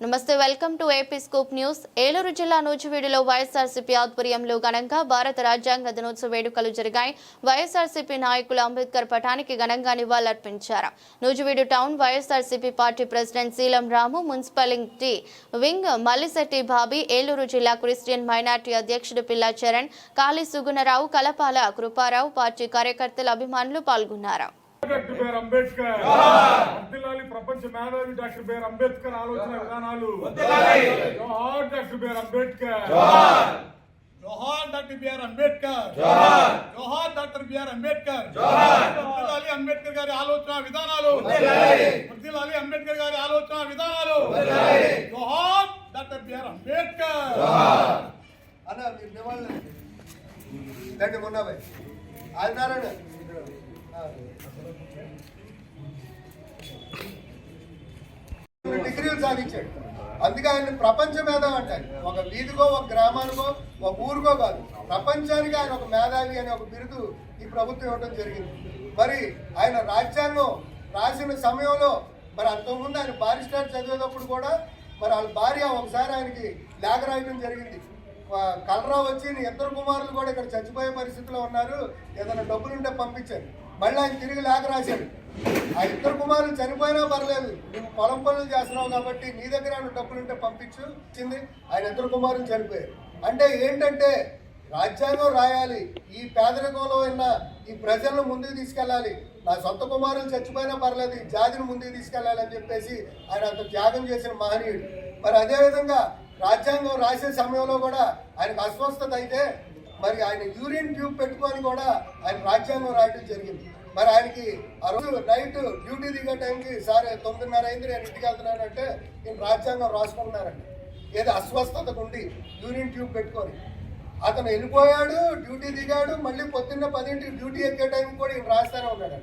నమస్తే welcome to AP scoop news. Eluru జిల్లా నూజివీడులో వైఎస్ఆర్సీపీ ఆధ్వర్యంలో ఘనంగా భారత రాజ్యాంగ దినోత్సవ వేడుకలు జరిగాయి. వైఎస్ఆర్సీపీ నాయకులు అంబేద్కర్ పటానికి ఘనంగా నివాళులర్పించారు. Nuzvid town YSRCP party president Seelam Ramu municipality wing Mallisetti Bobby Eluru జిల్లా క్రిస్టియన్ మైనార్టీ అధ్యక్షుడు పిల్లా చరణ్ కాళీ సుగుణరావు కలపాల కృపారావు పార్టీ కార్యకర్తలు అభిమానులు పాల్గొన్నారు. డాక్టర్ బిఆర్ అంబేద్కర్ వర్ధిల్లాలి ప్రపంచ మేధావి డాక్టర్ బిఆర్ అంబేద్కర్ ఆలోచన విధానాలు జోహార్ డాక్టర్ బిఆర్ అంబేద్కర్ జోహార్ డాక్టర్ బిఆర్ అంబేద్కర్ జోహార్ జోహార్ డాక్టర్ బిఆర్ అంబేద్కర్ జోహార్ వర్ధిల్లాలి అంబేద్కర్ గారి ఆలోచన విధానాలు వర్ధిల్లాలి అంబేద్కర్ గారి ఆలోచన విధానాలు జోహార్ డాక్టర్ బిఆర్ అంబేద్కర్ అన్న మీరు నివాళులు ఇదండి మొన్నవే ఆదినారాయణ డిగ్రీలు సాధించాడు. అందుకే ఆయన ప్రపంచ మేధావి అంటారు ఒక వీధికో ఒక గ్రామానికో ఒక ఊరికో కాదు. ప్రపంచానికి ఆయన ఒక మేధావి అనే ఒక బిరుదు ఈ ప్రభుత్వం ఇవ్వడం జరిగింది. మరి ఆయన రాజ్యాంగం రాసిన సమయంలో మరి అంతకుముందు ఆయన బారిస్టర్ చదివేటప్పుడు కూడా మరి వాళ్ళ భార్య ఒకసారి ఆయనకి లేఖ రాయడం జరిగింది. కలరావు కలరా వచ్చి ఇద్దరు కుమారులు కూడా ఇక్కడ చచ్చిపోయే పరిస్థితిలో ఉన్నారు. ఏదైనా డబ్బులుంటే పంపించారు మళ్ళీ ఆయన తిరిగి లేఖ రాశాడు. ఆ ఇద్దరు కుమారులు చనిపోయినా పర్లేదు నువ్వు పొలం పనులు చేస్తున్నావు కాబట్టి నీ దగ్గర డబ్బులుంటే పంపించు వచ్చింది. ఆయన ఇద్దరు కుమారులు చనిపోయారు. అంటే ఏంటంటే రాజ్యాంగం రాయాలి ఈ పేదరికంలో ఉన్న ఈ ప్రజలను ముందుకు తీసుకెళ్ళాలి. నా సొంత కుమారులు చచ్చిపోయినా పర్లేదు ఈ జాతిని ముందుకు తీసుకెళ్ళాలి అని చెప్పేసి ఆయన అంత త్యాగం చేసిన మహనీయుడు. మరి అదేవిధంగా రాజ్యాంగం రాసే సమయంలో కూడా ఆయనకు అస్వస్థత అయితే మరి ఆయన యూరిన్ ట్యూబ్ పెట్టుకొని కూడా ఆయన రాజ్యాంగం రాయడం జరిగింది. మరి ఆయనకి ఆ రోజు నైట్ డ్యూటీ దిగే టైంకి సార్ తొమ్మిదిన్నర అయింది నేను ఇంటికి వెళ్తున్నానంటే నేను రాజ్యాంగం రాసుకుంటున్నానండి ఏదో అస్వస్థతకు ఉండి యూరిన్ ట్యూబ్ పెట్టుకొని. అతను వెళ్ళిపోయాడు డ్యూటీ దిగాడు మళ్ళీ పొద్దున్న పదింటికి డ్యూటీ ఎక్కే టైం కూడా ఈయన రాస్తానే ఉన్నాడు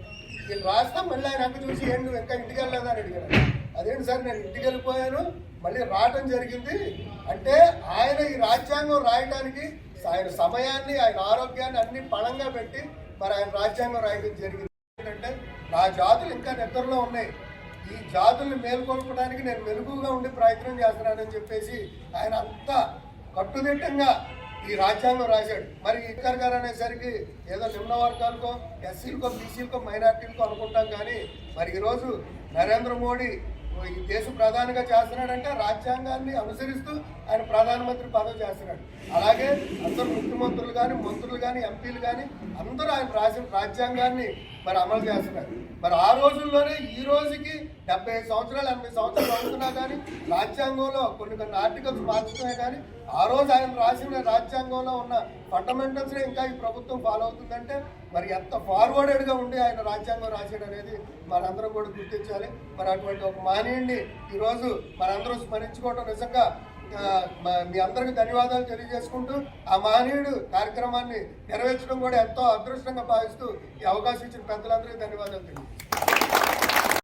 ఈయన రాస్తా మళ్ళీ ఆయన అక్క చూసి ఏంటి ఇంకా ఇంటికి వెళ్ళలేదని అడిగాడు. అదేంటి సార్ నేను ఇంటికి వెళ్ళిపోయాను మళ్ళీ రావటం జరిగింది. అంటే ఆయన ఈ రాజ్యాంగం రాయడానికి ఆయన సమయాన్ని ఆయన ఆరోగ్యాన్ని అన్ని పణంగా పెట్టి మరి ఆయన రాజ్యాంగం రాయడం జరిగింది. ఏంటంటే నా జాతులు ఇంకా నిద్రలో ఉన్నాయి. ఈ జాతుల్ని మేల్కొల్పడానికి నేను మెలుగుగా ఉండి ప్రయత్నం చేస్తున్నానని చెప్పేసి ఆయన అంతా కట్టుదిట్టంగా ఈ రాజ్యాంగం రాశాడు. మరి ఇక్కర్ గారు అనేసరికి ఏదో నిమ్న వర్గాలకో ఎస్సీలకో బీసీలకో మైనార్టీలకో అనుకుంటాం కానీ మరి ఈరోజు నరేంద్ర మోడీ ఈ దేశ ప్రధానిగా చేస్తున్నాడంటే రాజ్యాంగాన్ని అనుసరిస్తూ ఆయన ప్రధానమంత్రి పదవి చేస్తున్నాడు. అలాగే అందరు ముఖ్యమంత్రులు కానీ మంత్రులు కానీ ఎంపీలు కానీ అందరూ ఆయన రాసిన రాజ్యాంగాన్ని మరి అమలు చేస్తున్నారు. మరి ఆ రోజుల్లోనే ఈ రోజుకి డెబ్బై ఐదు సంవత్సరాలు ఎనభై సంవత్సరాలు అవుతున్నా కానీ రాజ్యాంగంలో కొన్ని కొన్ని ఆర్టికల్స్ మార్చుతున్నాయి కానీ ఆ రోజు ఆయన రాసిన రాజ్యాంగంలో ఉన్న ఫండమెంటల్స్ ఇంకా ఈ ప్రభుత్వం ఫాలో అవుతుందంటే మరి ఎంత ఫార్వర్డెడ్గా ఉండి ఆయన రాజ్యాంగం రాశాడు అనేది మనందరం కూడా గుర్తించాలి. మరి అటువంటి ఒక మహనీయుడిని ఈరోజు మనందరం స్మరించుకోవటం నిజంగా మీ అందరికి ధన్యవాదాలు తెలియజేసుకుంటూ ఆ మహనీయుడు కార్యక్రమాన్ని నెరవేర్చడం కూడా ఎంతో అదృష్టంగా భావిస్తూ ఈ అవకాశం ఇచ్చిన పెద్దలందరికీ ధన్యవాదాలు తెలియజేస్తాను